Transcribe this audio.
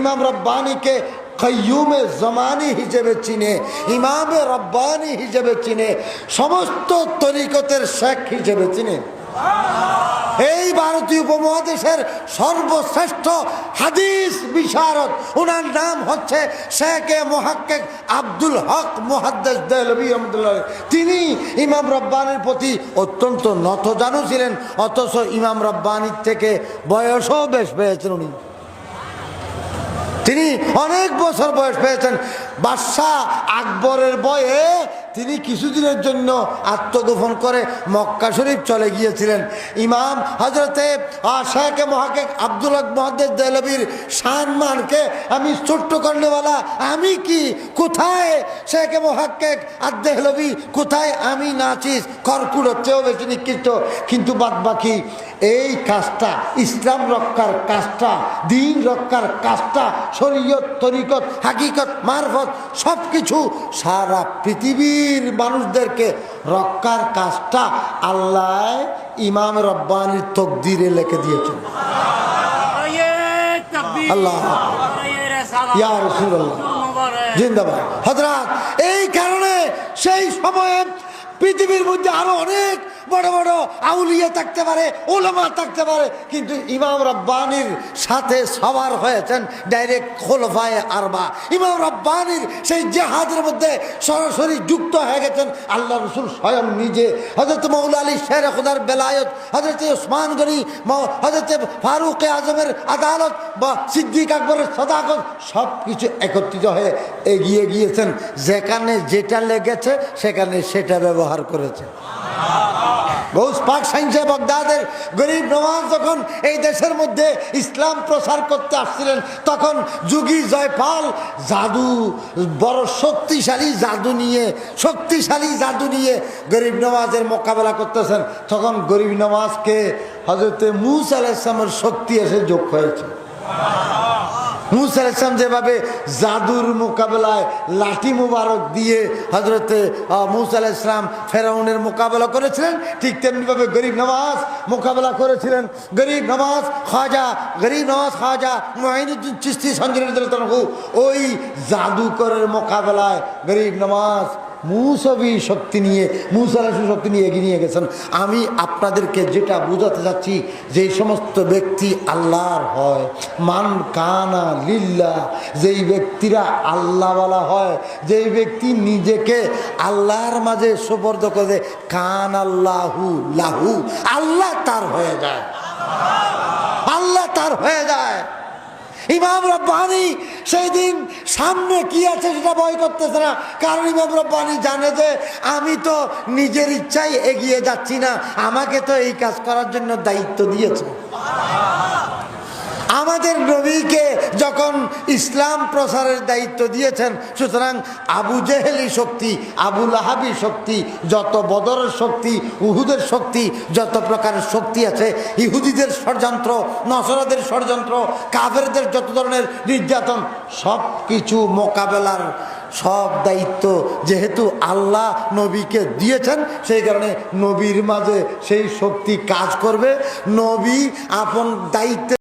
ইমাম রব্বানিকে কয়ুমে জমানি হিসেবে চিনে, ইমামে রব্বানি হিসেবে চিনে, সমস্ত তরিকতের শেখ হিসেবে চিনে। এই ভারতীয় উপমহাদেশের সর্বশ্রেষ্ঠ হাদিস বিশারদ ওনার নাম হচ্ছে শেখ এ মোহাক্কেক আব্দুল হক মুহাদ্দেস দেলবি রহমতুল্লাহ তিনি ইমাম রব্বানির প্রতি অত্যন্ত নতজানু ছিলেন, অথচ ইমাম রব্বানির থেকে বয়সও বেশ পেয়েছেন উনি। তিনি অনেক বছর বয়স পেয়েছেন। বাদশাহ আকবরের বয়ে তিনি কিছুদিনের জন্য আত্মগোপন করে মক্কা শরীফ চলে গিয়েছিলেন। ইমাম হজরতে শেখ মহাকে আব্দুল হক মহাদ্দেদ দেলবির সানমানকে আমি ছোট্ট করনেওয়ালা আমি কি? কোথায় শেখ মহাক্কেক আদেহলবি কোথায়? আমি নাচিস কর্কুড়ের চেয়েও বেশি নিকৃষ্ট। কিন্তু বাদ বাকি এই কাজটা, ইসলাম রক্ষার কাজটা, দিন রক্ষার কাজটা, শরীয়ত, তরিকত, হাকিকত, মারফত সব কিছু সারা পৃথিবীর মানুষদেরকে রক্ষার কাজটা আল্লাহ ইমাম রব্বানির তকদিরে লেখে দিয়েছেন। জিন্দাবাদ। হজরাত এই কারণে সেই সময়ে পৃথিবীর মধ্যে আরও অনেক বড় বড় আউলিয়া থাকতে পারে, ওলামা থাকতে পারে, কিন্তু ইমাম রব্বানির সাথে সবার হয়েছেন ডাইরেক্ট খোলফায় আরবা। ইমাম রব্বানির সেই জেহাদের মধ্যে সরাসরি যুক্ত হয়ে গেছেন, আল্লাহ রসুল স্বয়ং নিজে। হজরত মৌলা আলী শের খুদার বেলায়ত হজরত ওসমান গনি হজরত ফারুক আজমের আদালত বা সিদ্দিক আকবরের সদাকত সব কিছু একত্রিত হয়ে এগিয়ে গিয়েছেন। যেখানে যেটা লেগেছে, সেখানে সেটা ব্যবহার করেছে গৌস পাক সাইন্সে বগদাদের গরিব নওয়াজ যখন এই দেশের মধ্যে ইসলাম প্রসার করতে আসছিলেন, তখন যুগী জয়পাল জাদু, বড় শক্তিশালী জাদু নিয়ে, শক্তিশালী জাদু নিয়ে গরিব নওয়াজের মোকাবেলা করতেছেন। তখন গরিব নওয়াজকে হজরতে মুস আলাইসলামের শক্তি এসে যোগ হয়েছে। মুসা ইসলাম যেভাবে জাদুর মোকাবেলায় লাঠি মুবারক দিয়ে হজরতে মুসা আলাহ ইসলাম ফেরাউনের মোকাবেলা করেছিলেন, ঠিক তেমনিভাবে গরিব নওয়াজ মোকাবেলা করেছিলেন। গরিব নওয়াজ খাজা, গরিব নওয়াজ খাজা মহিনুদ্দিন চিস্তি সঞ্জয় ওই জাদুকরের মোকাবেলায় গরিব নওয়াজ মুসবি শক্তি নিয়ে মুসালাসু শক্তি নিয়ে এগিয়ে নিয়ে গেছেন। আমি আপনাদেরকে যেটা বোঝাতে যাচ্ছি যে সমস্ত ব্যক্তি আল্লাহর হয়, মান কানা লিল্লা, যেই ব্যক্তিরা আল্লাহওয়ালা হয়, যেই ব্যক্তি নিজেকে আল্লাহর মাঝে সুপর্দ করে, কান আল্লাহু লাহু, আল্লাহ তার হয়ে যায়। আল্লাহ তার হয়ে যায়। ইমাম রব্বানি সেই দিন সামনে কি আছে সেটা ভয় করতেছে না। কারণ ইমাম রব্বানি জানে যে আমি তো নিজের ইচ্ছাই এগিয়ে যাচ্ছি না। আমাকে তো এই কাজ করার জন্য দায়িত্ব দিয়েছে। আমাদের নবীকে যখন ইসলাম প্রসারের দায়িত্ব দিয়েছেন, সুতরাং আবু জেহেলি শক্তি, আবু লাহাবি শক্তি, যত বদরের শক্তি, উহুদের শক্তি, যত প্রকারের শক্তি আছে, ইহুদিদের ষড়যন্ত্র, নসরাদের ষড়যন্ত্র কাবেরদের যত ধরনের নির্যাতন সব কিছু মোকাবেলার সব দায়িত্ব যেহেতু আল্লাহ নবীকে দিয়েছেন, সেই কারণে নবীর মাঝে সেই শক্তি কাজ করবে। নবী আপন দায়িত্বে